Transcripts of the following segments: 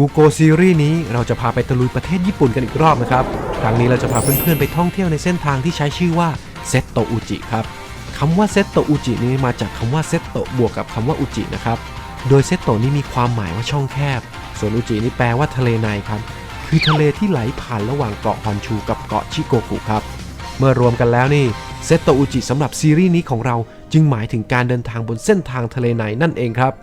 กูโกซีรีส์นี้เราจะพาไปตะลุยประเทศญี่ปุ่นกันอีกรอบนะครับ ครั้งนี้เราจะพาเพื่อนๆไปท่องเที่ยวในเส้นทางที่ใช้ชื่อว่าเซตโตอุจิครับคำว่าเซตโตอุจินี้มาจากคำว่าเซตโตบวกกับคำว่าอุจินะครับ โดยเซตโตนี้มีความหมายว่าช่องแคบ ส่วนอุจินี่แปลว่าทะเลในครับ คือทะเลที่ไหลผ่านระหว่างเกาะฮอนชูกับเกาะชิโกกุครับ เมื่อรวมกันแล้วนี่เซตโตอุจิสำหรับซีรีส์นี้ของเราจึงหมายถึงการเดินทางบนเส้นทางทะเลในนั่นเองครับ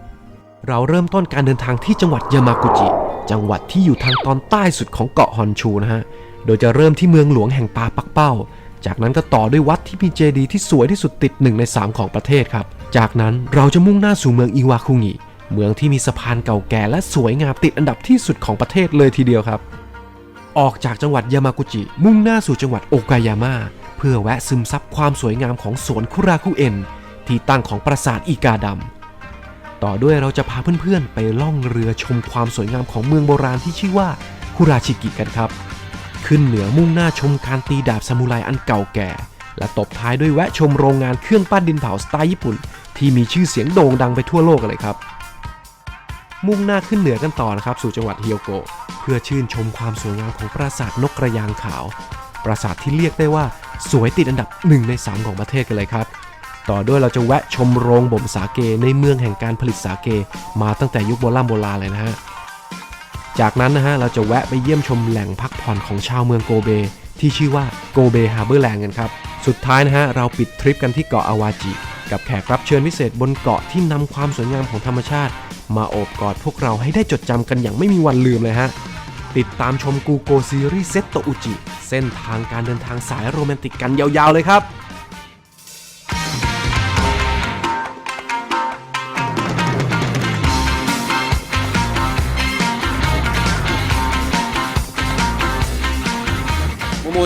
เราเริ่มต้นการเดินทางที่จังหวัดยามากุจิ จังหวัดที่อยู่ทางตอนใต้สุดของเกาะฮอนชูนะฮะ โดยจะเริ่มที่เมืองหลวงแห่งปาปักเป้า จากนั้นก็ต่อด้วยวัดที่มีเจดีย์ที่สวยที่สุดติดหนึ่งใน 3 ของประเทศครับ จากนั้นเราจะมุ่งหน้าสู่เมืองอิวาคุงิ เมืองที่มีสะพานเก่าแก่และสวยงามติดอันดับที่สุดของประเทศเลยทีเดียวครับ ออกจากจังหวัดยามากุจิ มุ่งหน้าสู่จังหวัดโอกายาม่าเพื่อแวะซึมซับความสวยงามของสวนคุราคุเอ็นที่ตั้งของปราสาทอีกาดำ ต่อด้วยเราจะพาเพื่อนๆ ไปล่องเรือชมความสวยงามของเมืองโบราณที่ชื่อว่าคุราชิกิกันครับ ขึ้นเหนือมุ่งหน้าชมการตีดาบซามูไรอันเก่าแก่ และตบท้ายด้วยแวะชมโรงงานเครื่องปั้นดินเผาสไตล์ญี่ปุ่น ที่มีชื่อเสียงโด่งดังไปทั่วโลกเลยครับมุ่งหน้าขึ้นเหนือกันต่อนะครับ สู่จังหวัดเฮิโยโกะเพื่อชื่นชมความสวยงามของปราสาทนกกระยางขาว ปราสาทที่เรียกได้ว่าสวยติดอันดับหนึ่งในสามของประเทศกันเลยครับ ต่อด้วยเราจะแวะชมโรงบ่มสาเกในเมืองแห่งการผลิตสาเกมาตั้งแต่ยุคโบราณโบราณเลยนะฮะ จากนั้นนะฮะเราจะแวะไปเยี่ยมชมแหล่งพักผ่อนของชาวเมืองโกเบ ที่ชื่อว่าโกเบฮาร์เบอร์แลนด์กันครับ สุดท้ายนะฮะเราปิดทริปกันที่เกาะอาวาจิ กับแขกรับเชิญพิเศษบนเกาะที่นำความสวยงามของธรรมชาติ มาโอบกอดพวกเราให้ได้จดจำกันอย่างไม่มีวันลืมเลยฮะติดตามชมกูโกซีรีส์เซตโตอุจิ เส้นทางการเดินทางสายโรแมนติกกันยาวๆเลยครับ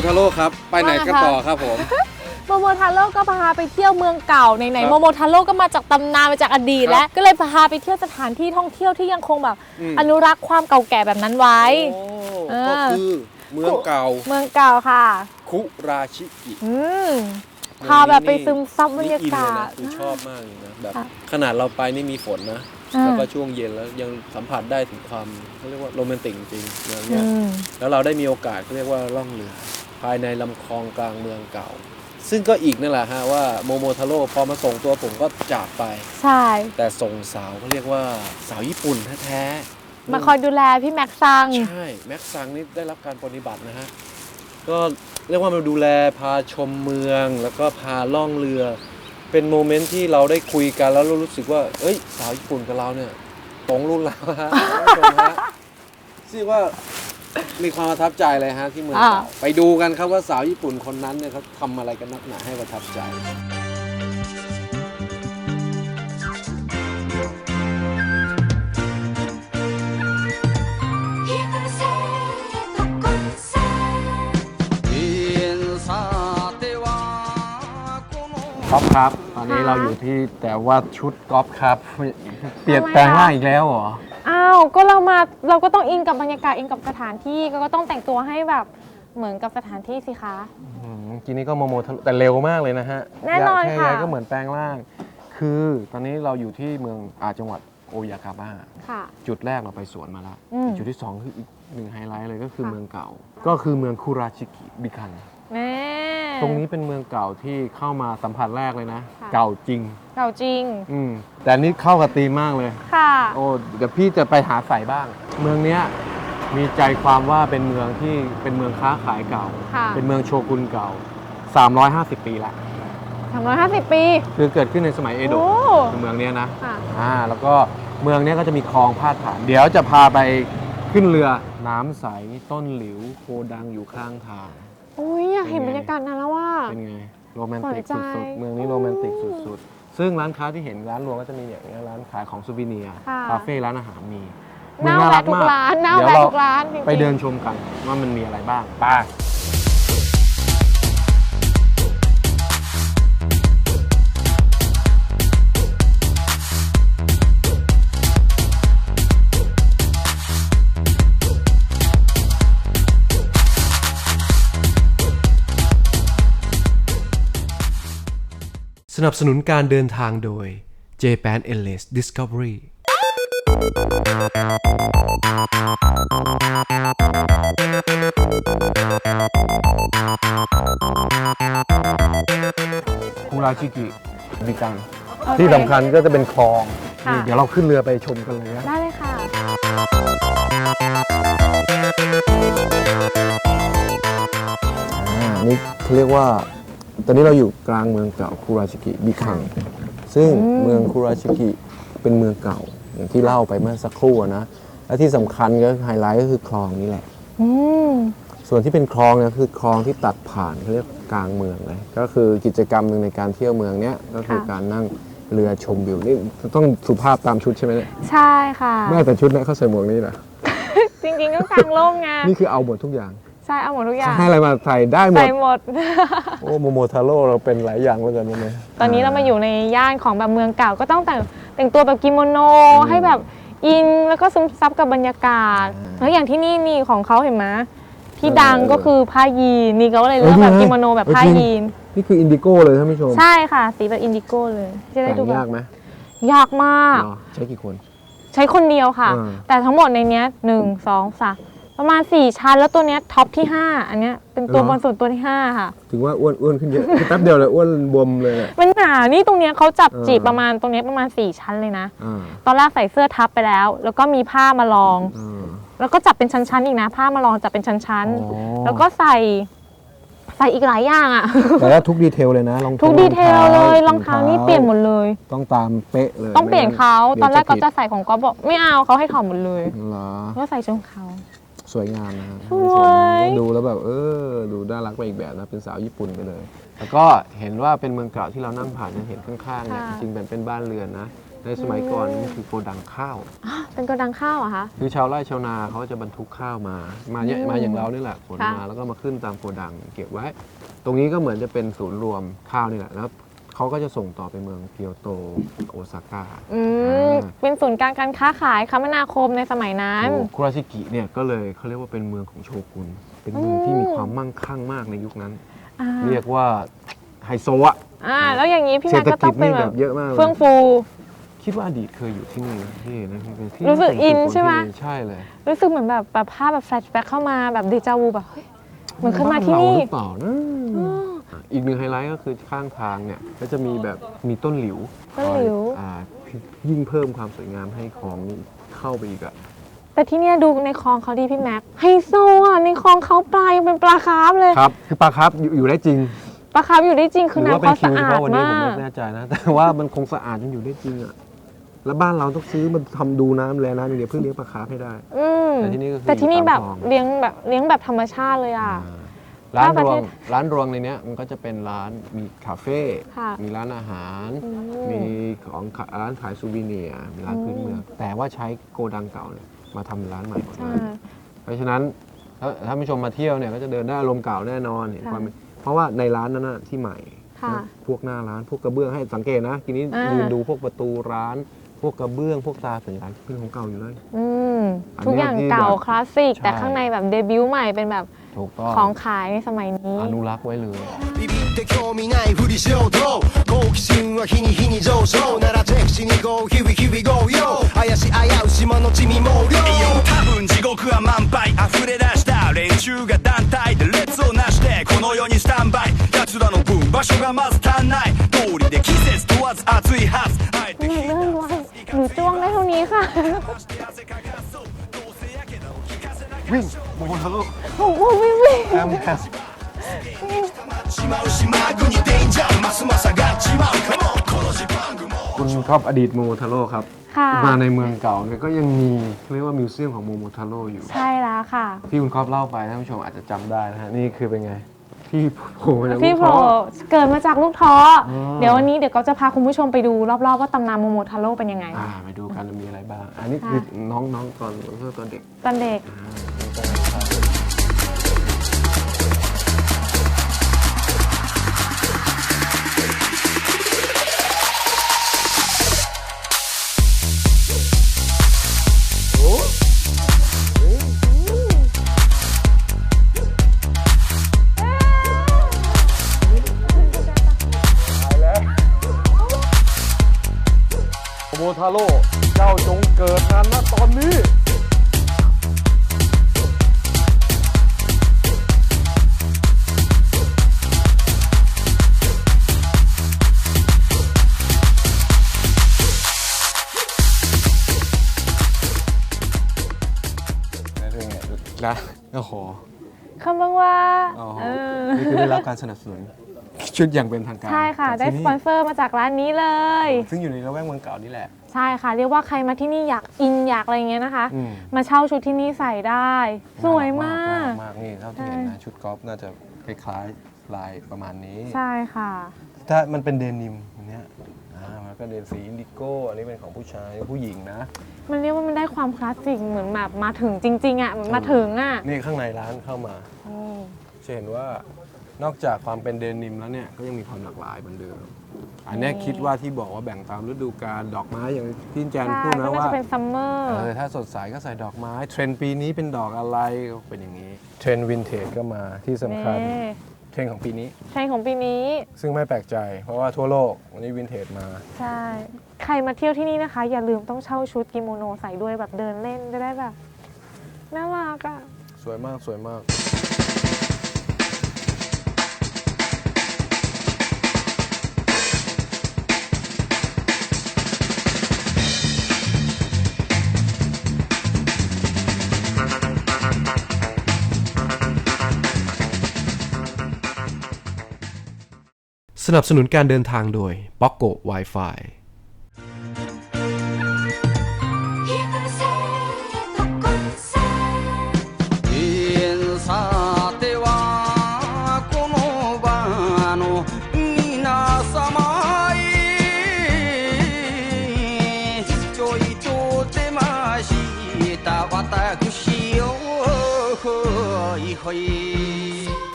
าโร่ครับ ไปไหนกันต่อครับผม โมโมทาโร่ก็พาไปเที่ยวเมืองเก่าไหนครับๆโมโมทาโร่ก็มาจากตำนานมาจากอดีตครับแล้ว ก็เลยพาไปเที่ยวสถานที่ท่องเที่ยวที่ยังคงแบบ อืม อนุรักษ์ความเก่าแก่แบบนั้นไว้ โอ้เออ ก็คือเมืองเก่าเมืองเก่าค่ะ คุราชิกิอืมพาแบบไปซึมซับบรรยากาศนี่อินเลยนะคือชอบมากเลยนะแบบค่ะขนาดเราไปนี่มีฝนนะอ่า แล้วก็ช่วงเย็นแล้วยังสัมผัสได้ถึงความเขาเรียกว่าโรแมนติกจริงๆอย่างอืเงี้ยม แล้วเราได้มีโอกาสเขาเรียกว่าล่องเรือ ภายในลำคลองกลางเมืองเก่า ซึ่งก็อีกนั่นแหละฮะว่าโมโมทาโร่พอมาส่งตัวผมก็จากไป ใช่ แต่ส่งสาวเขาเรียกว่าสาวญี่ปุ่นแท้ๆมาคอยดูแลพี่แม็กซ์ซัง ใช่แม็กซังนี่ได้รับการปฏิบัตินะฮะก็เรียกว่ามาดูแลพาชมเมือง แล้วก็พาล่องเรือ เป็นโมเมนต์ที่เราได้คุยกันแล้วเรารู้สึกว่า เอ้ย สาวญี่ปุ่นกับเราเนี่ยตรงรุ่นแล้วฮะท่านผู้ชมฮะที่ว่า มีความประทับใจเลยฮะที่เมืองเก่าอ่าไปดูกันครับว่าสาวญี่ปุ่นคนนั้นเนี่ยเขาทำอะไรกันนักหนาให้ประทับใจ ก๊อฟครับ ตอนนี้ค่ะเราอยู่ที่แต่ว่าชุดก๊อฟครับ เปลี่ยนทำไมแปลงอะร่างอีกแล้วเหรอ อ้าวก็เรามาเราก็ต้องอินกับบรรยากาศอินกับสถานที่ก็ต้องแต่งตัวให้แบบเหมือนกับสถานที่สิคะ อืมเมื่อกี้นี้ก็โมโมทะลุแต่เร็วมากเลยนะฮะแน่นอนแค่ค่ะย้ายก็เหมือนแปลงร่าง คือตอนนี้เราอยู่ที่เมืองอาจังหวัดโอยากาบ้า ค่ะ จุดแรกเราไปสวนมาแล้วอืมจุดที่2คืออีกหนึ่งไฮไลท์เลยก็คือค่ะ เมืองเก่า ก็คือเมืองคุราชิกิบิคัน แม่ ตรงนี้เป็นเมืองเก่าที่เข้ามาสัมผัสแรกเลยนะ ค่ะ เก่าจริง เก่าจริง อืมแต่อันนี้เข้ากับธีมมากเลย ค่ะ โอ้เดี๋ยวพี่จะไปหาใส่บ้าง เมืองเนี้ยมีใจความว่าเป็นเมืองที่เป็นเมืองค้าขายเก่า ค่ะเป็นเมืองโชกุนเก่า 350 ปีละสามร้อยห้าสิบปีคือเกิดขึ้นในสมัยเอโดะโอ้คือเมืองเนี้ยนะค่ะ อ่าแล้วก็เมืองเนี้ยก็จะมีคลองพาดผ่าน เดี๋ยวจะพาไปขึ้นเรือน้ำใสต้นหลิวโคดังอยู่ข้างทาง อุ้ยอยากเห็นเป็นไงบรรยากาศนั้นแล้วว่า เป็นไงโรแมนติกสนใจสุดๆ เมืองนี้โรแมนติกสุดๆ ซึ่งร้านค้าที่เห็นร้านรวงก็จะมีอย่างเงี้ยร้านขายของซูวิเนียร์ค่ะ คาเฟ่ร้านอาหารมีหน้าเมืองแวะทุกร้านหน้าเดี๋ยวแวะเราทุกร้านจริงๆ ไปเดินชมกันว่ามันมีอะไรบ้างไป้ นับสนุนการเดินทางโดย Japan Endless Discovery คูราชิกิมีกังโอเที่สำคัญก็จะเป็นคลองค่ะ นี่เดี๋ยวเราขึ้นเรือไปชมกันเลยนะได้เลยค่ะอ่านี่เขาเรียกว่าต อนนี้เราอยู่กลางเมืองเก่าคูราชิกิบิคัง ซึ่งอืมเมืองคูราชิกิเป็นเมืองเก่า อย่างที่เล่าไปเมื่อสักครู่อะนะ และที่สำคัญก็ไฮไลท์ก็คือคลองนี่แหละอืมส่วนที่เป็นคลองเนี่ยคือคลองที่ตัดผ่านเขาเรียกกลางเมืองเลยก็คือกิจกรรมหนึ่งในการเที่ยวเมืองเนี้ยก็คือค่ะการนั่งเรือชมวิวนี่ต้องสุภาพตามชุดใช่ไหมเนี่ยใช่ค่ะแม่แต่ชุดเนี่ยเขาใส่หมวกนี้นะจริงๆก็กลางร่มไงนี่คือเอาหมดทุกอย่าง ใช่เอาหมดทุกอย่าง ให้อะไรมาใส่ได้หมด ใส่หมด โอ้โมโมทาโร่เราเป็นหลายอย่างเหมือนกันวันนี้ ตอนนี้เรามาอยู่ในย่านของแบบเมืองเก่าก็ต้องแต่งแต่งตัวแบบกิโมโนให้แบบอินแล้วก็ซึมซับกับบรรยากาศ แล้วอย่างที่นี่นี่ของเขาเห็นไหมที่ดังก็คือผ้ายีนนี่เขาก็เลยเลือกแบบกิโมโนแบบผ้ายีน นี่คืออินดิโก้เลยท่านผู้ชม ใช่ค่ะ สีแบบอินดิโก้เลยจะได้แต่ดูงแบบยากไหมยากมากเหรอใช้กี่คน ใช้คนเดียวค่ะอ่าแต่ทั้งหมดในเนี้ยหนึ่งสองสาม ประมาณ 4 ชั้น แล้วตัวเนี้ยท็อปที่ 5 อันเนี้ยเป็นตัวบนสุดตัวที่ 5 ค่ะ ถึงว่าอ้วนอ้วนขึ้นเยอะ คือแป๊บเดียวเลยอ้วนบวมเลยอะ มันหนานี่ตรงเนี้ยเขาจับเออ จีบประมาณตรงเนี้ยประมาณ 4 ชั้นเลยนะ อ่าตอนแรกใส่เสื้อทับไปแล้ว แล้วก็มีผ้ามารอง อ่า แล้วก็จับเป็นชั้นๆอีกนะ ผ้ามารองจับเป็นชั้นอ๋อ ๆ แล้วก็ใส่ใส่อีกหลายอย่างอะ แต่ว่าทุกดีเทลเลยนะรองทุกท้าดีเทลเลยรถุองเท้านี่เปลี่ยนหมดเลย ต้องตามเป๊ะเลยต้องเปลี่ยนเขาไม่ตอนแรกก็เดี๋จะยวผิดใส่ของก็บอกไม่เอาเขาให้ถอดหมดเลย เหรอ ก็ใส่ชุดเขา สวยงามนะฮะสวย ดูแล้วแบบเออ ดูน่ารักไปอีกแบบนะเป็นสาวญี่ปุ่นไปเลย แล้วก็เห็นว่าเป็นเมืองเก่าที่เรานั่งผ่านเนี่ยเห็นข้างๆเนี่ยค่ะจริงๆเป็นเป็นบ้านเรือนนะ ในสมัยก่อนนี่คือโกดังข้าว อะเป็นกระดังข้าวเหรอะคะ คือชาวไร่ชาวนาเขาจะบรรทุกข้าวมา มาเนี่ยอืมมาอย่างเรานี่แหละขนค่ะ มาแล้วก็มาขึ้นตามโกดังเก็บไว้ ตรงนี้ก็เหมือนจะเป็นศูนย์รวมข้าวนี่แหละแล้ว เขาก็จะส่งต่อไปเมืองเกียวโตโอซาก้า อืม อ่า เป็นศูนย์กลางการค้าขายคมนาคมในสมัยนั้นโอ้คุราชิกิเนี่ยก็เลยเขาเรียกว่าเป็นเมืองของโชกุน เป็นเมืองที่มีความมั่งคั่งมากในยุคนั้น อ่าเรียกว่าไฮโซอะอ่า แล้วอย่างนี้พี่เศรแม็ษกฐก็ต้กิอจงเป็นนี่แบแบบบเยอะมากเลย เฟื่องฟู คิดว่าอดีตเคยอยู่ที่นี่นะที่นะเป็นที่รู้สึกอินใช่ไหม ใช่เลยรู้สึกเหมือนแบบแบบภาพแบบแฟลชแบ็คเข้ามาแบบเดจาวูแบบเฮ้ยเหมือนขึ้นมาที่บ้นี่เรหรือเปล่านะอี กหนึ่งไฮไลท์ก็คือข้างทางเนี่ยก็จะมีแบบมีต้นหลิวต้นหลิวอ่ายิ่งเพิ่มความสวยงามให้ของเข้าไปอีกอะแต่ที่เนี่ยดูในคลองเขาดีพี่แม็กไฮโซอะในคลองเขาปลายังเป็นปลาคาร์ฟเลยครับ คือปลาครับอยู่อยู่ได้จริงปลาคาร์ฟอยู่ได้จริงคือหรือว่าน้ำเป็นเขาคิสะวเฉอาดพาะวันนี้ผมมากไม่แน่ใจนะ แต่ว่ามันคงสะอาดจนอยู่ได้จริงอะแล้วบ้านเราต้องซื้อมันทำดูน้ำแลน้ำอย่างเดียวเพื่อเลี้ยงปลาคาร์ฟให้ได้ อืมแต่ที่นี่ก็คือแต่ที่นี่แบบตามคลอง เลี้ยงแบบเลี้ยงแบบธรรมชาติเลยอะร้า นถ้าประรวเทงศร้านรวงในเนี้ยมันก็จะเป็นร้านมีคาเฟ่ค่ะมีร้านอาหาร อืม มีของขายร้านขายซูวิเนียร์มีร้านพื้นเมืองแต่ว่าใช้โกดังเก่าเนี่ยมาทำเป็นร้านใหม่หมดเลใช่ ย เพราะฉะนั้นถ้าถ้าผู้ชมมาเที่ยวเนี่ยก็จะเดินได้อารมณ์เก่าแน่นอนเห็นค่ะความเป็นเพราะว่าในร้านนั้นนะที่ใหม่ค่ะพวกหน้าร้านพวกกระเบื้องให้สังเกตนะทีนี้อ่ายื ยืนดูพวกประตูร้าน พวกกระเบื้อง พวกตาสัญลักษณ์เป็นของเก่าอยู่เลย อืม อันนี้ทุกอย่างที่เก่าแบบคลาสสิก ใช่ แต่ข้างในแบบเดบิวต์ใหม่เป็นแบบ ถูกต้อง ของขายในสมัยนี้ อนุรักษ์ไว้เลย ビビって興味ないふりしようと好奇心は日に日に上昇ならチェックしに go 日々日々 go yo 怪し危う島の地味猛量多分地獄は満杯溢れ出した連中が団体で列をなしてこの世にスタンバイ奴らの分場所がまず足んない通りで季節問わず暑いはずあえて หนูเลื่อนไว้หนูจ้วงได้เท่านี้ค่ะ วิ่งโอ้โหวิ่งวิ่งแอมแอมคุณท็อปอดีตโมโมทาโร่ครับมาในเมืองเก่าเนี่ยก็ยังมีเรียกว่ามิวเซียมของโมโมทาโร่อยู่ ใช่แล้วค่ะ ที่คุณครอบเล่าไปท่านผู้ชมอาจจะจำได้นะฮะ นี่คือเป็นไง ที่โผล่มาจากพี่ลูกโผล่ท้อ เกิดมาจากลูกท้อออ เดี๋ยววันนี้เดี๋ยวก็จะพาคุณผู้ชมไปดูรอบๆว่าตำนานโมโมทาโร่เป็นยังไง อ่าไปดูกันมีอะไรบ้าง อันนี้คือน้องน้องตอนตอนเด็กตอนเด็กโม ทาโร่เจ้าจงเกิดงานนะตอนนี้นะโอ้โหคำบังว่า อ๋อนี่คือได้รับการสนับสนุน ชุดอย่างเป็นทางการใช่ค่ะ จากได้ที่สปอนเซอร์มาจากร้านนี้เลย ซึ่งอยู่ในละแวกเมืองเก่านี่แหละ ใช่ค่ะ เรียกว่าใครมาที่นี่อยากอินอยากอะไรอย่างเงี้ยนะคะ อืม มาเช่าชุดที่นี่ใส่ได้ สวยมาก มากนี่เท่าที่เห็นนะชุดกอล์ฟน่าจะคล้ายๆลายประมาณนี้ ใช่ค่ะ ถ้ามันเป็นเดนิมอันเนี้ยอ่ามันก็เดนสีอินดิโก้ อันนี้เป็นของผู้ชายผู้หญิงนะ มันเรียกว่ามันได้ความคลาสสิกเหมือนแบบมาถึงจริง ๆอะเหมือนมาถึงอะนี่ข้างในร้านเข้ามาโอ้จะเห็นว่า นอกจากความเป็นเดนิมแล้วเนี่ยก็ยังมีความหลากหลายเหมือนเดิม อันเนี้ยคิดว่าที่บอกว่าแบ่งตามฤดูกาลดอกไม้อย่างที่แจนใช่พูดก็นะน่าว่าจะเป็นซัมเมอร์ เออถ้าสดใสก็ใส่ดอกไม้ เทรนด์ปีนี้เป็นดอกอะไรก็เป็นอย่างนี้ เทรนด์วินเทจก็มาที่สำคัญนี่เทรนด์ของปีนี้เทรนด์ของปีนี้ ซึ่งไม่แปลกใจ เพราะว่าทั่วโลกวันนี้วินเทจมา ใช่ ใครมาเที่ยวที่นี่นะคะ อย่าลืมต้องเช่าชุดกิโมโนใส่ด้วยแบบเดินเล่นจะได้แบบน่ารักอะสวยมากสวยมาก สนับสนุนการเดินทางโดย b o กโก Wi-Fi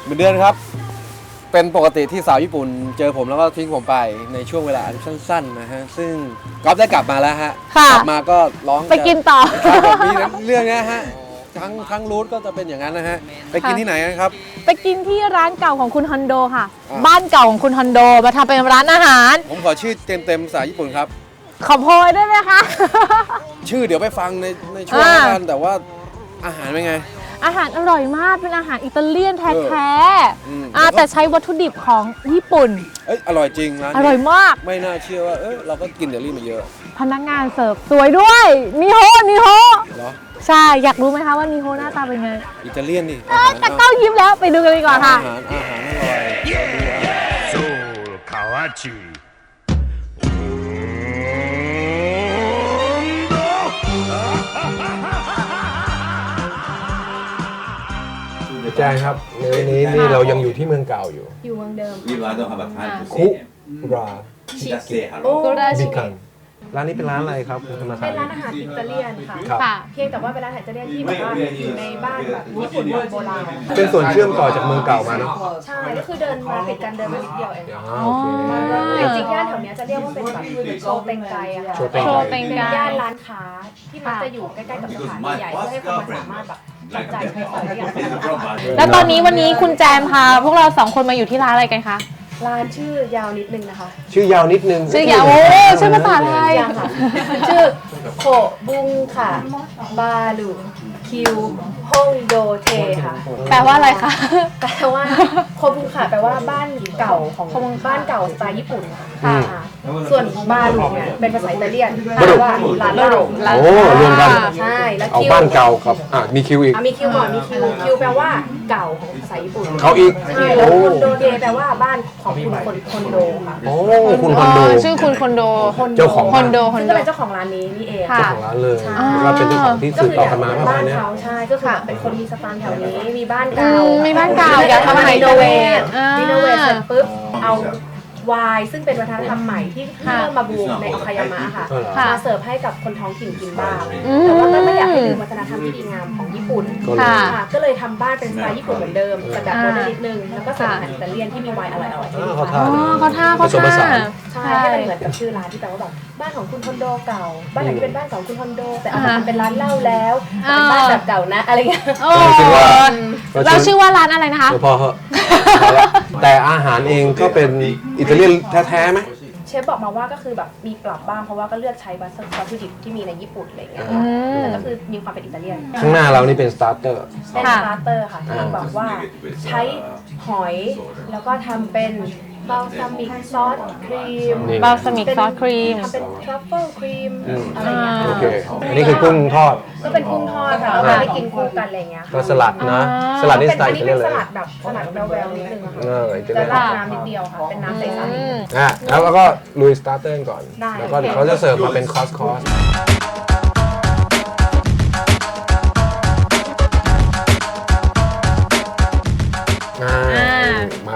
เเดือนครับ เป็นปกติที่สาวญี่ปุ่น เจอผมแล้วก็ทิ้งผมไปในช่วงเวลาอันสั้นๆนะฮะ ซึ่งก๊อฟได้กลับมาแล้วฮะ ค่ะ กลัมาก็ร้องไปกินต่อ ครับผมมีเรื่องเนี้ยฮะ ทั้งทั้งรูทก็จะเป็นอย่างนั้นนะฮะ ไปกินค่ะที่ไหนกันครับ ไปกินที่ร้านเก่าของคุณฮอนโดค่ะ อ่า บ้านเก่าของคุณฮอนโดมาทำเป็นร้านอาหาร ผมขอชื่อเต็มๆภาษาญี่ปุ่นครับ ขอโพยได้ไหมคะ ชื่อเดี๋ยวไปฟังในในช่วงอ่า แล้วกันแต่ว่าอาหารเป็นไง อาหารอร่อยมากเป็นอาหารอิตาเลียนแท้อืม ๆอ่าแต่ใช้วัตถุดิบของญี่ปุ่น เอ้ยอร่อยจริงร้านอร่อยนี้มาก ไม่น่าเชื่อว่าเออเราก็กินเดลี่มาเยอะพนักงานเสิร์ฟสวยด้วยนิโฮนิโฮเหรอใช่อยากรู้ไหมคะว่านิโฮหน้าตาเป็นไงอิตาเลียนดิเอ้ยแต่เก้ายิ้มแล้วไปดูกันดีกว่าอาค่ะ หารอาหารอร่อยเร าดูอ่ะ そう河内แจ้งครับในนี้นี่เรายังอยู่ที่เมืองเก่าอยู่ อยู่เมืองเดิม リバードハバカー คุรา シダセハロ โกรา บิ ชิ คันร้านนี้เป็นร้านอะไรครับคุณธรรมศา เป็ ส น ตร์ ร้านอาหารอิตาเลียนค่ะ ครับ ค่ะ เพียงแต่ว่าเป็นร้านอาหารอิตาเลียนที่แบบว่าอยู่ในบ้านแบบญี่ปุ่นโบราณ เป็นส่วนเชื่อมต่อจากเมืองเก่ามาเนาะ ใช่ ก็คือเดินมาติดกันเดินมานิดเดียวเอง อ๋อโอเค แต่จริงๆย่านแถวเนี้ยจะเรียกว่าเป็นแบบโชเตงไกอะค่ะ โชเต็ง โช ไก เต็ง เป็น ไก ย่านร้านค้าที่มักจะอยู่ใกล้ๆกับสถานที่ใหญ่เพื่อให้คนมาสามารถแบบ จับจ่ายใช้สอยได้อย่างสะดวกแล้วตอนนี้วันนี้คุณแจมพาพวกเราสองคนมาอยู่ที่ร้านอะไรกันคะร้านชื่อยาวนิดนึงนะคะชื่อยาวนิดนึงชื่อยาวโอ้ชื่อภาษาไทยยังค่ะชื่อโคบุงค่ะ บาลูคิวฮงโดเทค่ะ แปลว่าอะไรคะแปลว่าโคบุงค่ะแปลว่าบ้านเก่าของบ้านเก่าสไตล์ญี่ปุ่นค่ะอ่า ส่วนบาลุเนี่ยเป็นภาษาอิตาเลียนแปลว่าร้านเหล้าโอ้รวมกันใช่แล้วเอาคิวบ้านเก่าครับอะมีคิวอีกอะมีคิวก่อนมีคิวคิวแปลว่าเก่าของภาษาญี่ปุ่นเขาอีกใช่แล้วคอนโดเทแปลว่าบ้านของคุณคนคอนโดค่ะโอ้คุณคอนโดชื่อคุณคอนโดเจ้าของคอนโดคอนซึ่งโดก็เป็นเจ้าของร้านนี้นี่เองค่ะเจ้าของร้านเลยใช่ก็เป็นเจ้าของที่สืบต่อกันมาประมาบ้าณนเนี้ยเขาใช่ก็คือแบบเป็นคนมีสตางค์แถวนี้มีบ้านอืเก่ามมีบ้านเก่าอยากทำอาหารรีอิโนตาเวเลียทนอ่ารีโนเวทเสร็จปุ๊บเอา วายซึ่งเป็นวัฒนธรรมใหม่ที่ค่ะเริ่มมาบูมในโอคายามะค่ะเออเหรอมาเสิร์ฟให้กับคนท้องถิ่นกินบ้างอืม แต่ว่าก็ไม่อยากให้ลืมวัฒนธรรมที่ดีงามของญี่ปุ่นก็เลย ค่ะ ค่ะก็เลยทำบ้านเป็นสไตล์ญี่ปุ่นเหมือนเดิมแต่แบบโมเดิร์นนิดนึงแล้วก็เสิร์ฟอาหารอิตาเลียนที่มีไวน์อร่อยๆให้อ่าลูกเขาค้าทานอ๋อเขาท่าเขาผสมผสาท่านใช่ ให้มันเหมือนกับชื่อร้านที่แปลว่าแบบบ้านของคุณคอนโดเก่า บ้านไหนที่เป็นบ้านของคุณคอนโด แต่เอามาทำเป็นร้านเหล้าแล้วแต่เป็นบ้านแบบเก่านะอะไรเงี้ย โอ้คิดว่า เราชื่อว่าร้านอะไรนะคะ เดี๋ยวพอเหอะ แต่อาหารเองก็เป็นอิตาเลียนแท้ๆไหม เชฟบอกมาว่าก็คือแบบมีปรับบ้างเพราะว่าก็เลือกใช้วัตถุดิบที่มีในญี่ปุ่นอะไรเงี้ยอืม แต่ก็คือมีความเป็นอิตาเลียน ข้างหน้าเรานี่เป็นสตาร์เตอร์ เป็นค่ะสตาร์เตอร์ค่ะที่บอกว่าใช้หอยแล้วก็ทำเป็น บาลซามิกซอสครีมนี่ บาสมิกซอสครีม ทำเป็นทรัฟเฟิลครีมอืมอะไรอย่างเงี้ยโอเค อันนี้คือกุ้งทอด ก็เป็นกุ้งทอดค่ะแล้วก็ได้กินคู่กันอะไรอย่างเงี้ยก็สลัดนะ อ่า สลัดนี่สไตอัล์นอินี้ตาเลียนเลยเป็นสลัดแบบสลัดแววๆนิดนึงอะเอค่ะออิตาจะเลียนราดน้ำนิดเดียวค่ะ เป็นน้ำใสอืม อะแล้วแล้วก็ลุยสตาร์เตอร์ก่อน ได้ แล้วก็เดี๋ยวเขาจะเสิร์ฟมาเป็นคอร์สคอร์ส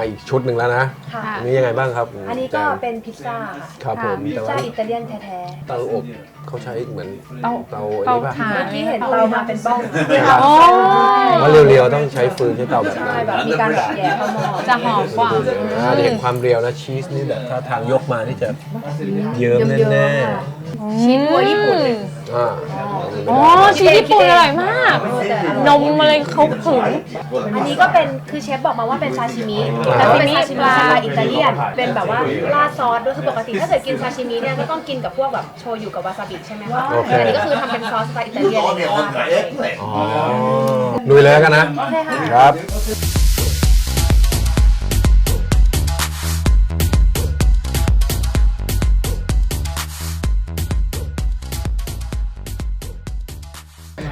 อีกชุดหนึ่งแล้วนะๆค่ะ อันนี้ยังไงบ้างครับอันนี้ก็เป็นพิซซ่าค่ะครับผมพิซแต่ซ่าว่าอิตาเลียนแท้เตาอบเขาใช้เหมือนเตา เตาอันนี้ป่ะเตาถ่านๆเมื่อกี้เห็นเตามาเป็นบ้องโอ้ เพราะเรียวๆต้องใช้ฟืนใช้เตาแบบใช่นั้นแบบมีการแบบแย่เข้าหม้อจะหอมกว่าอ่าจะเห็นความเรียวนะชีสนี่แบบถ้าทางยกมานี่จะเยิ้มเยิ้มแน่ๆค่ะชีสวัวญี่ปุ่นเลยๆ อ่าโอ้ชีสญี่ปุ่นอร่อยมาก นมอะไรเขาขึง อันนี้ก็เป็นคือเชฟบอกมาว่าเป็นซาชิมิแต่ว่าเป็นซาชิมิสไตล์อิตาเลียน เป็นแบบว่าราดซอสด้วยคือปกติถ้าเกิดกินซาชิมิเนี่ยก็ต้องกินกับพวกแบบโชยุกับวาซาบิใช่ไหมคะแต่อันนี้ก็คือทำเป็นซอสสไตล์อิตาเลียนเลยราดมาอ๋อลุยเลยแล้วกันนะ โอเคค่ะ ครับ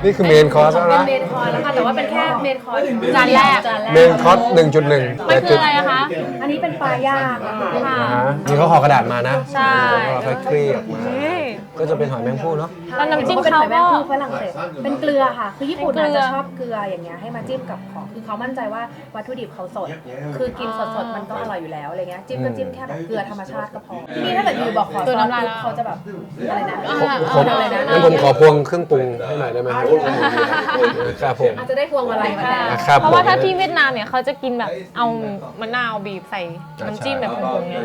นี่คือเมนคอร์สแล้วเป็นนะเมนคอร์สแล้วค่ะแต่ว่าเป็นแค่เมนคอร์สจานแรก จานแรกเมนคอร์ส1.1มันคืออะไรอะคะ อันนี้เป็นปลาย่างค่ะค่ะอ่าฮะนี่เขาห่อกระดาษมานะใช่ แล้วก็ค่อยคลี่ออกมานี่ ก็จะเป็นหอยแมงภู่เนาะ แล้วน้ำจิ้มเป็นเขาหอยแมก็ งภู่ฝรั่งเศสเป็นเกลือค่ะ คือญี่ปุ่นเป็นอาจเกลืจะอชอบเกลืออย่างเงี้ยให้มาจิ้มกับของคือเขามั่นใจว่าวัตถุดิบเขาสด คือกินสดๆมันก็อร่อยอยู่แล้วอะไรเงี้ยจิ้มก็จิ้มแค่แบบเกลือธรรมชาติก็พอที่นี่ถ้าเกิดอยู่บอกขอซอสปุ๊บเขาจะแบบอะไรนะผมอะไรนะงั้นผมขอพวงเครื่องปรุงให้หน่อยได้ไหมครับครับผม อาจจะได้พวงมาลัยมาแทนครับ เพราะว่าผมถ้าที่เวียดนามเนี่ยเขาจะกินแบบเอามะนาวบีบใส่น้ำจิ้มแบบผงๆเนี่ย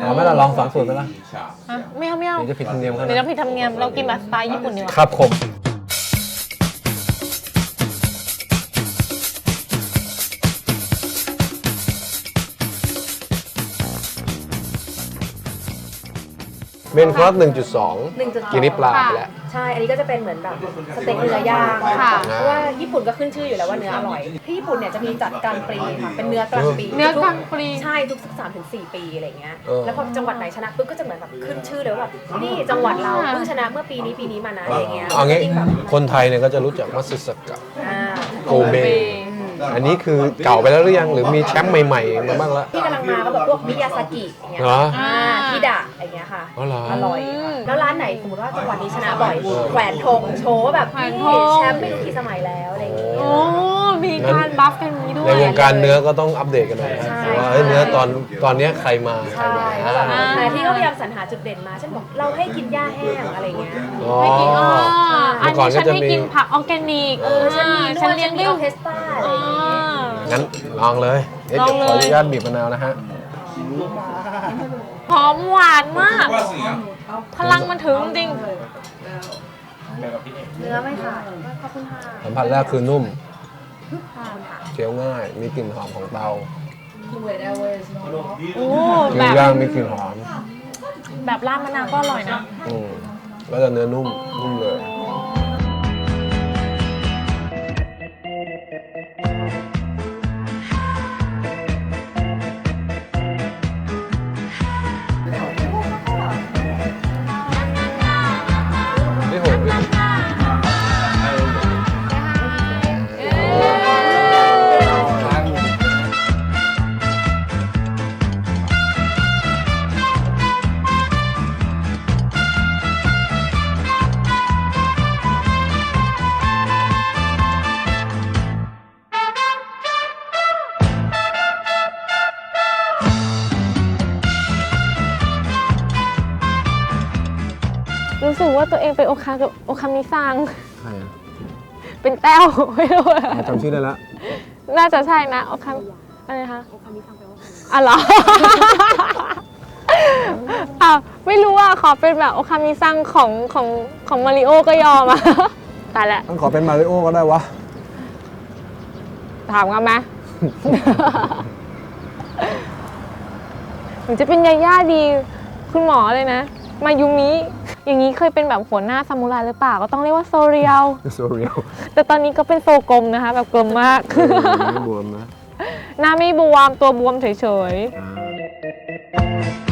เอาไหม่ละลองสองสูตรไปละ ฮะไม่เอาไม่เอา เดี๋ยวจะผิดธรรมเนียมเขาเดี๋ยวนะเราผิดธรรมเนียมเรากินแบบสไตล์ญี่ปุ่นดีกว่าครับผมเมนคอร์ส1.2หนึ่งจุดสองกินนี่ปลาไปแล้ว ใช่ อันนี้ก็จะเป็นเหมือนแบบสเต็กเนื้อย่างค่ะ เพราะว่าญี่ปุ่นก็ขึ้นชื่ออยู่แล้วว่าเนื้ออร่อย ที่ญี่ปุ่นเนี่ยจะมีจัดกลางปีค่ะ เป็นเนื้อกลางปีเนื้อกลางปีใช่ทุกสามถึงสี่ปีอะไรเงี้ยเออแล้วพอจังหวัดไหนชนะปุ๊บก็จะเหมือนแบบขึ้นชื่อเลยว่าแบบนี่จังหวัดเราเพิ่งชนะเมื่อปีนี้ปีนี้มานะอะไรเงี้ยเอางี้ยิ่งแบบคนไทยเนี่ยก็จะรู้จักมัตสึสกะอ่าโกเบ อันนี้คือเก่าไปแล้วหรือยังหรือมีแชมป์ใหม่ๆมาบ้างแล้วที่กำลังมาก็แบบพวกมิยาซากิอย่างเงี้ยเหรออ่าฮิดะอย่างเงี้ยค่ะ อ๋อเหรอ อร่อยค่ะแล้วร้านไหนสมมติว่าจังหวัดนี้ชนะบ่อยแขวนธงโชว์ว่าแบบแขวนธนี่งแชมป์ไม่รู้กี่สมัยแล้วอะไรอย่างเงี้ย โอ้มีการบัฟกันอย่างนี้ด้ว ในยวงการเนื้อก็ต้องอัปเดตกันหน่อยนะใช่ว่าเอ้ยเนื้อตอนตอนเนี้ยใครมาใครใช่มาแล้วแบบอ่านายที่ก็พยายามสรรหาจุดเด่นมาเช่นบอกเราให้กินหญ้าแห้งอะไรเงี้ยอ๋อ ไม่กินอ๋ออันเมื่อก่อนนี้ก็ฉันจะให้มีกินผักออร์แกนิกเออฉันมีนฉัวนดเลี้ฉัยงนมีด้อวอยเคสตราอะไรอย่างเงี้ย งั้นลองเลยเอ๊ะลองเดี๋ยวเลยขออนุญาตบีบมะนาวนะฮะหอมหวานมาก พลังมันถึงจริง เนื้อไม่ขาดขอบคุณค่ะสัมผัสแรกคือนุ่มขอบคุณค่ะ เคี้ยวง่าย มีกลิ่นหอมของเตา โอ้คือแบบย่างมีกลิ่นหอมแบบราดมะนาวก็อร่อยนะ อืมแล้วจะเนื้อนุ่มนุ่มเลย สึกว่าตัวเองเป็นโอคากับโอคามิซัง ใครอะเป็นแต้ว ไม่รู้อะจำชื่อได้แล้วน่าจะใช่นะโอคาอะไรคะโอคามิซังแปลว่าอ๋อเหรออ้าวไม่รู้อะขอเป็นแบบโอคามิซังของของของมาริโอก็ยอมอะ ตายแล้วต้องขอเป็นมาริโอก็ได้วะ ถามกันไหม หนูจะเป็นยาย่าดี คุณหมอเลยนะ มายุมิ อย่างนี้เคยเป็นแบบหัวหน้าซามูไรหรือเปล่าก็ต้องเรียกว่าโซเรียลโซเรียลแต่ตอนนี้ก็เป็นโซกลมนะคะ แบบกลมมากหน้าบวมนะหน้าไม่บวมตัวบวมเฉยๆ